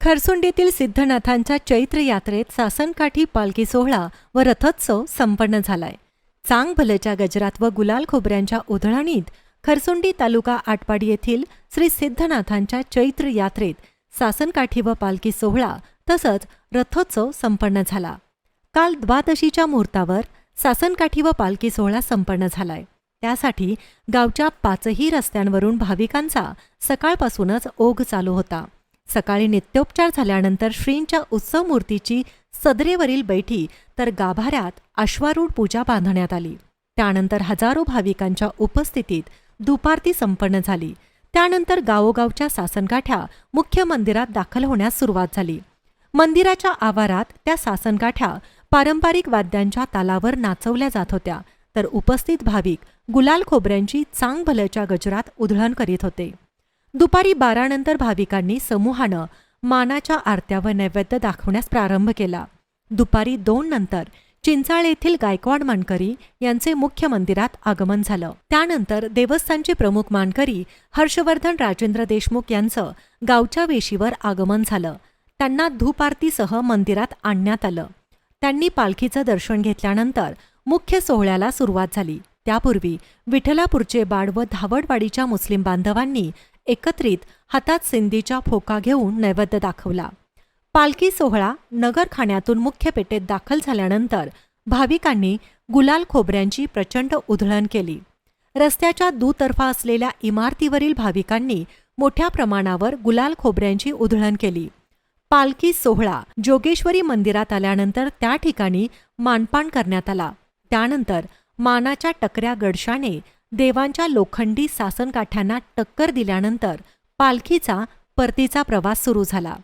खरसुंडीतील सिद्धनाथांच्या चैत्र यात्रेत सासनकाठी पालखी सोहळा व रथोत्सव संपन्न झालाय. चांगभलच्या गजरात व गुलाल खोबऱ्यांच्या उधळणीत खरसुंडी तालुका आटपाडी येथील श्री सिद्धनाथांच्या चैत्र यात्रेत सासनकाठी व पालखी सोहळा तसंच रथोत्सव संपन्न झाला. काल द्वादशीच्या मुहूर्तावर सासनकाठी व पालखी सोहळा संपन्न झालाय. त्यासाठी गावच्या पाचही रस्त्यांवरून भाविकांचा सकाळपासूनच ओघ चालू होता. सकाळी नित्योपचार झाल्यानंतर श्रींच्या उत्सव मूर्तीची सदरेवरील बैठी तर गाभाऱ्यात अश्वारूढ पूजा बांधण्यात आली. त्यानंतर हजारो भाविकांच्या उपस्थितीत दुपारती संपन्न झाली. त्यानंतर गावोगावच्या सासनकाठ्या मुख्य मंदिरात दाखल होण्यास सुरुवात झाली. मंदिराच्या आवारात त्या सासनकाठ्या पारंपरिक वाद्यांच्या तालावर नाचवल्या जात होत्या तर उपस्थित भाविक गुलाल खोबऱ्यांची चांगभलच्या गजरात उधळण करीत होते. दुपारी बारानंतर भाविकांनी समूहानं मानाच्या आरत्या व नैवेद्य दाखवण्यास प्रारंभ केला. दुपारी दोन नंतर चिंचाळ येथील गायकवाड मानकरी यांचे मुख्य मंदिरात आगमन झालं. त्यानंतर देवस्थानचे प्रमुख मानकरी हर्षवर्धन राजेंद्र देशमुख यांचं गावच्या वेशीवर आगमन झालं. त्यांना धूप आरतीसह मंदिरात आणण्यात आलं. त्यांनी पालखीचं दर्शन घेतल्यानंतर मुख्य सोहळ्याला सुरुवात झाली. त्यापूर्वी विठ्ठलापूरचे बाड व धावडवाडीच्या मुस्लिम बांधवांनी एकत्रित हातात सिंधीच्या फोका घेऊन नैवेद्य दाखवला. पालखी सोहळा नगरखान्यातून मुख्य पेटेत दाखल झाल्यानंतर भाविकांनी गुलाल खोबऱ्यांची प्रचंड उधळण केली. रस्त्याच्या दुतर्फा असलेल्या इमारतीवरील भाविकांनी मोठ्या प्रमाणावर गुलाल खोबऱ्यांची उधळण केली. पालखी सोहळा जोगेश्वरी मंदिरात आल्यानंतर त्या ठिकाणी मानपान करण्यात आला. त्यानंतर मानाच्या टकऱ्या गडशाने देवांच्या लोखंडी सासनकाठ्यांना टक्कर दिल्यानंतर पालखीचा परतीचा प्रवास सुरू झाला.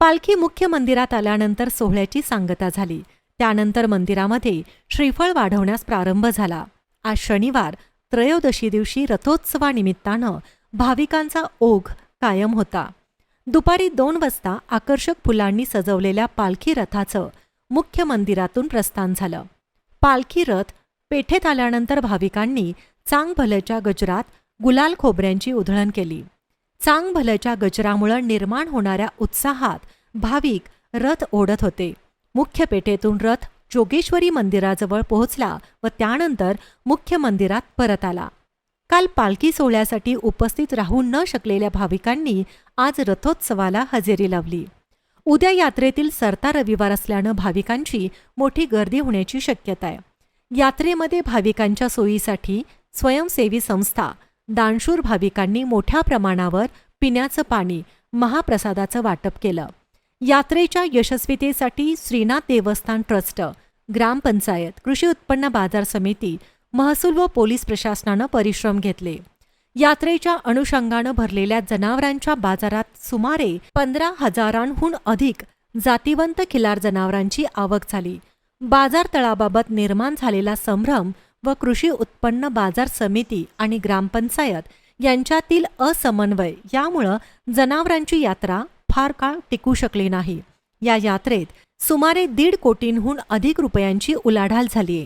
पालखी मुख्य मंदिरात आल्यानंतर सोहळ्याची सांगता झाली. त्यानंतर मंदिरामध्ये श्रीफळ वाढवण्यास प्रारंभ झाला. आज शनिवार त्रयोदशी दिवशी रथोत्सवानिमित्तानं भाविकांचा ओघ कायम होता. दुपारी दोन वाजता आकर्षक फुलांनी सजवलेल्या पालखी रथाचं मुख्य मंदिरातून प्रस्थान झालं. पालखी रथ पेठेत आल्यानंतर भाविकांनी चांगभलच्या गजरात गुलाल खोबऱ्यांची उधळण केली. चांगभलच्या गजरामुळं निर्माण होणाऱ्या उत्साहात भाविक रथ ओढत होते. मुख्य पेठेतून रथ जोगेश्वरी मंदिराजवळ पोहोचला व त्यानंतर मुख्य मंदिरात परत आला. काल पालखी सोहळ्यासाठी उपस्थित राहू न शकलेल्या भाविकांनी आज रथोत्सवाला हजेरी लावली. उद्या यात्रेतील सरता रविवार असल्यानं भाविकांची मोठी गर्दी होण्याची शक्यता आहे. यात्रेमध्ये भाविकांच्या सोयीसाठी स्वयंसेवी संस्था दानशूर भाविकांनी मोठ्या प्रमाणावर पिण्याचं पाणी महाप्रसादाचं वाटप केलं. यात्रेच्या यशस्वीतेसाठी श्रीनाथ देवस्थान ट्रस्ट ग्रामपंचायत कृषी उत्पन्न बाजार समिती महसूल व पोलीस प्रशासनानं परिश्रम घेतले. यात्रेच्या अनुषंगानं भरलेल्या जनावरांच्या बाजारात सुमारे पंधरा हजारांहून अधिक जातिवंत खिलार जनावरांची आवक झाली. बाजार तळाबाबत निर्माण झालेला संभ्रम व कृषी उत्पन्न बाजार समिती आणि ग्रामपंचायत यांच्यातील असमन्वय यामुळं जनावरांची यात्रा फार काळ टिकू शकली नाही. या यात्रेत सुमारे दीड कोटींहून अधिक रुपयांची उलाढाल झालीय.